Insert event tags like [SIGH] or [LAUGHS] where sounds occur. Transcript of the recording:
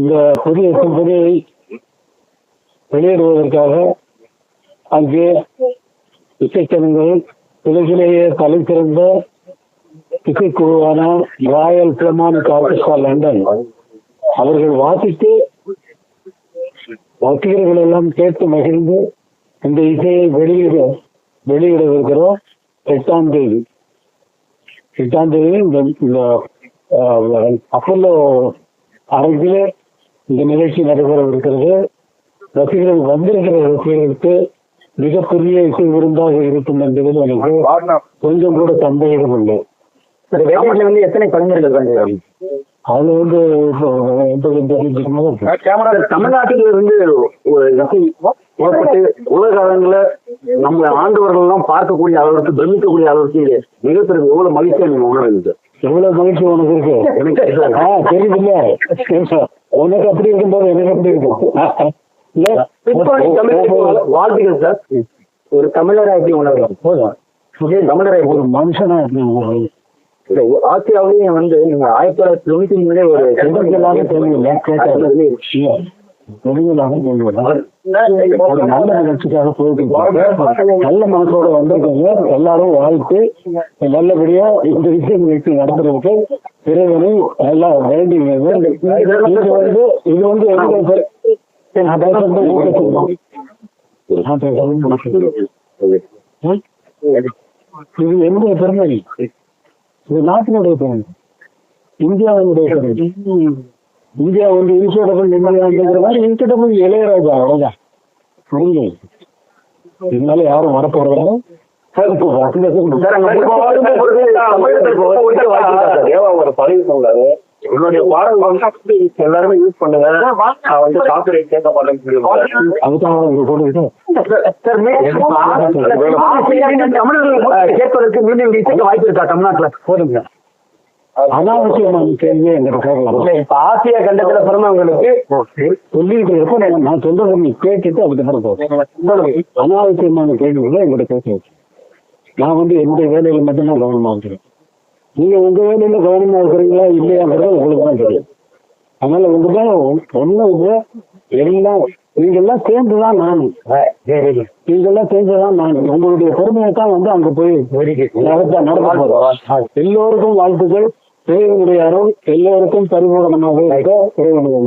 இந்த புதிய சிம்பனியை வெளியிடுவதற்காக அங்கே இசைக்கணுங்கள் உலகிலேயே தலைசிறந்த இசைக்குழுவான ராயல் பிளமானிக் ஆர்கெஸ்ட்ரா லண்டன். அவர்கள் வாசித்து ரசிகர்கள் எல்லாம் கேட்டு மகிழ்ந்து இந்த இசையை வெளியிட வெளியிடவிருக்கிறோம். எட்டாம் தேதி. எட்டாம் தேதி இந்த அப்பல்லோ அரங்கிலே இந்த நிகழ்ச்சி நடைபெறவிருக்கிறது ரசிகர்கள் வந்திருக்கிற ரசிகர்களுக்கு மிகப்பெரிய இசை விருந்தாக இருக்கும் என்பதில் எனக்கு கொஞ்சம் கூட சந்தேகம் இல்லை. வந்து எத்தனை கலைஞர்கள் அதுல வந்து தமிழ்நாட்டில் இருந்து உலக அளவுல நம்ம ஆண்டவர்கள் எல்லாம் பார்க்கக்கூடிய அளவுக்கு பிரமிக்கக்கூடிய அளவுக்கு மிகப்பெரிய எவ்வளவு மகிழ்ச்சியா நீங்க உணர்ந்து எவ்வளவு மகிழ்ச்சி உனக்கு இருக்கு? எனக்கு [LAUGHS] ஆ தெரியுதுல்ல. உனக்கு அப்படி இருக்கும்போது எனக்கு அப்படி இருக்கும். வாழ்த்துக்கள் சார். ஒரு தமிழரா எப்படி உணர்றோம் போதும். தமிழரை ஒரு மனுஷனா இருக்கணும். இல்ல, ஆசியாவிலேயும் வந்து நீங்க ஆயிரத்தி தொள்ளாயிரத்தி தொண்ணூத்தி மூணுல ஒரு தெலுங்குலாக ஒரு நல்ல நிகழ்ச்சிக்காக போயிட்டு நல்ல மனசோட வந்திருக்கீங்க. எல்லாரும் வாழ்த்து. நல்லபடியா இந்த விஷயம் நிகழ்ச்சி நடத்துறதுக்கு இறைவனை நல்லா வேண்டி இது வந்து இது வந்து எங்க இது என்னுடைய பெருமை இது நாட்டினுடைய பெருமை இந்தியாவினுடைய பெருமை இந்தியா வந்து இன்சூரபிள் நிம்மதியாங்கிற மாதிரி இன்சூரபிள் இளையராஜா அவ்வளவுதான். புரியுது இதனால யாரும் வரப்போறதில்ல ஒரு பதிவு சொன்னாரு. பாடல் எல்லாருமே யூஸ் பண்ணுங்க. நான் வந்து காப்பிரைட் கேட்க மாட்டேன்னு சொல்லி அதுதான் தமிழர்கள் கேட்பதற்கு மீண்டும் வாய்ப்பு இருக்கா தமிழ்நாட்டுல? போதுங்க. அனாவசியமான கேள்வியை எங்கிட்ட கேட்கலாம் இல்ல, இப்ப ஆசிய கண்டத்துல பிறந்தவங்களுக்கு சொல்லிட்டு இருப்ப நான் சொல்றதை நீ கேட்டுட்டு போதும் அனாவசியமான கேள்விகளை எங்கிட்ட கேட்க நான் வந்து என்னுடைய வேலையில மட்டும்தான் கவனமா இருக்கிறேன். நீங்க உங்க வேலையில கவனமா இருக்கிறீங்களா இல்லையாங்கிறது உங்களுக்கு தான் தெரியும். அதனால உங்கதான் ஒண்ணு எல்லாம் நீங்க எல்லாம் சேர்ந்துதான் நான் நீங்க எல்லாம் சேர்ந்துதான் நான் உங்களுடைய பெருமையை தான் வந்து அங்க போய் நடத்த நடத்த எல்லோருக்கும் வாழ்த்துக்கள். இறைவனுடைய அருள் எல்லோருக்கும் பரிபூரணமாக இருக்க இறைவனுடைய